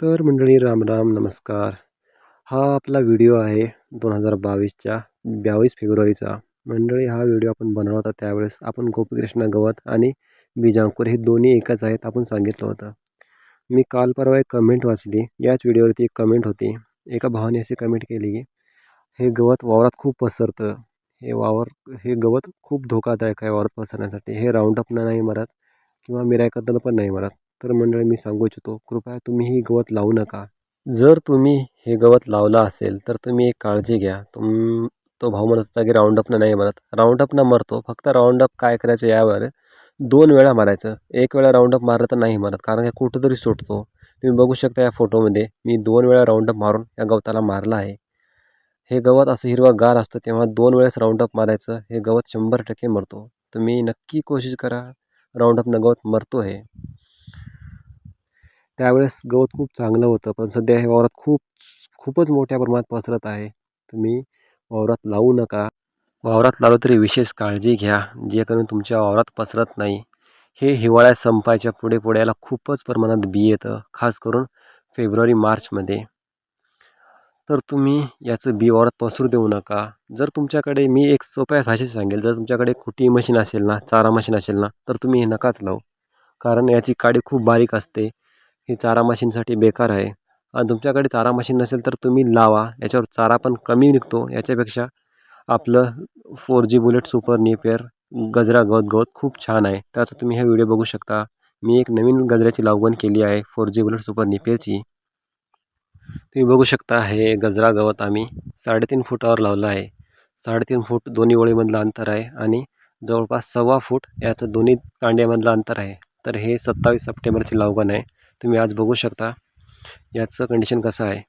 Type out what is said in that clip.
तर मंडळी राम राम नमस्कार. हा आपला व्हिडिओ आहे दोन हजार बावीसच्या बावीस फेब्रुवारीचा. मंडळी हा व्हिडिओ आपण बनवला होता त्यावेळेस आपण गोपीकृष्ण गवत आणि बीजांकुर हे दोन्ही एकच आहेत आपण सांगितलं होतं. मी काल परवा एक कमेंट वाचली. याच व्हिडिओवरती एक कमेंट होती. एका भावाने अशी कमेंट केली की हे गवत वावरात खूप पसरतं. हे वावर हे गवत खूप धोकादायक आहे वावरात पसरण्यासाठी. हे राऊंडअपनं नाही मरत किंवा मिरायकतनं पण नाही मरत. तर मंडळी मी सांगू इच्छितो कृपया तुम्ही ही गवत लावू नका. जर तुम्ही हे गवत लावलं असेल तर तुम्ही एक काळजी घ्या. तुम तो भाऊ म्हणत होता की राऊंडअपनं नाही मरत. राऊंडअपनं मरतो फक्त राऊंडअप काय करायचं यावर दोन वेळा मारायचं. एक वेळा राऊंडअप मारलं तर नाही मरत कारण की कुठंतरी सुटतो. तुम्ही बघू शकता या फोटोमध्ये मी दोन वेळा राऊंडअप मारून या गवताला मारला आहे. हे गवत असं हिरवंगार असतं तेव्हा दोन वेळेस राऊंडअप मारायचं हे गवत शंभर टक्के मरतो. तुम्ही नक्की कोशिश करा राऊंडअपनं गवत मरतो आहे त्यावेळेस गवत खूप चांगलं होतं पण सध्या हे वावरात खूप खूपच मोठ्या प्रमाणात पसरत आहे. तुम्ही वावरात लावू नका. वावरात लावलं तरी विशेष काळजी घ्या जे करून तुमच्या वावरात पसरत नाही. हे हिवाळ्यात संपायच्या पुढे पुढे याला खूपच प्रमाणात बी येतं खास करून फेब्रुवारी मार्चमध्ये. तर तुम्ही याचं बी वावरात पसरू देऊ नका. जर तुमच्याकडे मी एक सोप्या भाषेत सांगेल जर तुमच्याकडे कुटी मशीन असेल ना चारा मशीन असेल ना तर तुम्ही हे नकाच लावू. कारण याची काडी खूप बारीक असते. ही चारा मशीनसाठी बेकार आहे. आणि तुमच्याकडे चारा मशीन नसेल तर तुम्ही लावा. याच्यावर चारा पण कमी निघतो. याच्यापेक्षा आपलं four G bullet super Napier गजरा गवत गवत खूप छान आहे. त्याचा तुम्ही हा व्हिडिओ बघू शकता. मी एक नवीन गजऱ्याची लागवण केली आहे फोर जी बुलेट सुपर निपेअरची तुम्ही बघू शकता हे गजरा गवत आम्ही साडेतीन फुटावर लावलं आहे. साडेतीन फूट दोन्ही ओळीमधलं अंतर आहे आणि जवळपास सव्वा फूट याचं दोन्ही कांड्यामधलं अंतर आहे. तर हे सत्तावीस सप्टेंबरची लावगण आहे. तुम्ही आज बघू शकता. याचं कंडिशन कसं आहे?